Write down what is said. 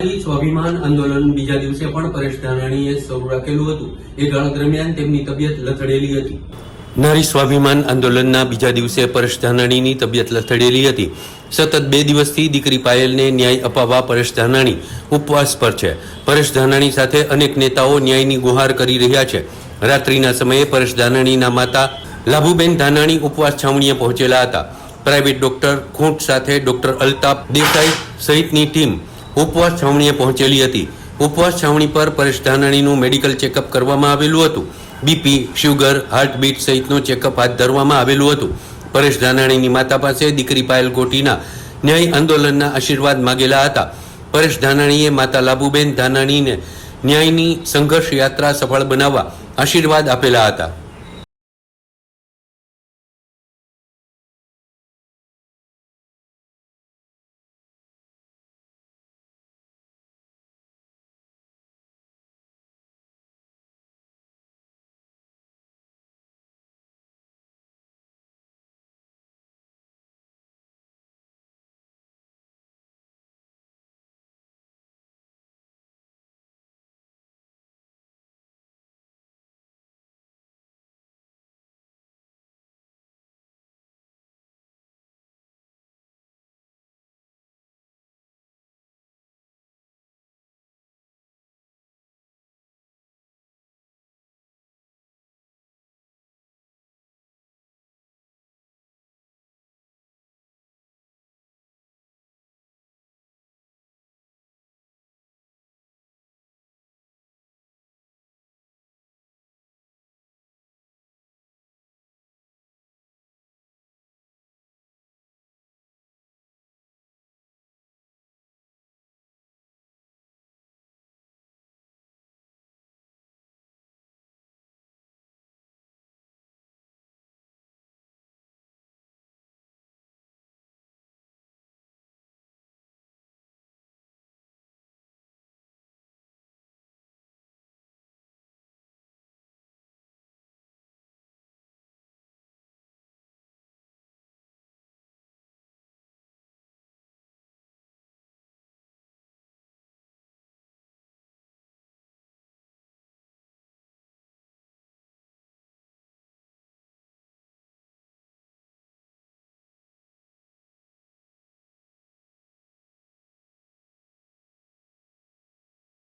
સ્વાભિમાન આંદોલન બીજા દિવસે પણ પરેશ ધાનાણીએ શરૂ રાખેલું હતું. એ ગાળા દરમિયાન તેમની તબિયત લથડેલી હતી. નારી સ્વાભિમાન આંદોલનના બીજા દિવસે પરેશ ધાનાણીની તબિયત લથડેલી હતી. સતત બે દિવસથી દીકરી પાયલને ન્યાય અપાવવા પરેશ ધાનાણી ઉપવાસ પર છે. પરેશ ધાનાણી સાથે અનેક નેતાઓ ન્યાયની ગુહાર કરી રહ્યા છે. રાત્રિના સમયે પરેશ ધાનાણીના માતા લાભુબેન ધાનાણી ઉપવાસ છાવણીએ પહોંચેલા હતા. પ્રાઇવેટ ડોક્ટર ખૂંટ સાથે ડોક્ટર અલ્તાફ દેસાઈ સહિતની ટીમ ઉપવાસ છાવણીએ પહોંચેલી હતી. ઉપવાસ છાવણી પર પરેશ ધાનાણીનું મેડિકલ ચેકઅપ કરવામાં આવેલું હતું. બીપી શુગર હાર્ટબીટ સહિતનું ચેકઅપ હાથ ધરવામાં આવેલું હતું. પરેશ ધાનાણીની માતા પાસે દીકરી પાયલ ગોટીના ન્યાય આંદોલનના આશીર્વાદ માગેલા હતા. પરેશ ધાનાણીએ માતા લાભુબેન ધાનાણીને ન્યાયની સંઘર્ષ યાત્રા સફળ બનાવવા આશીર્વાદ આપેલા હતા.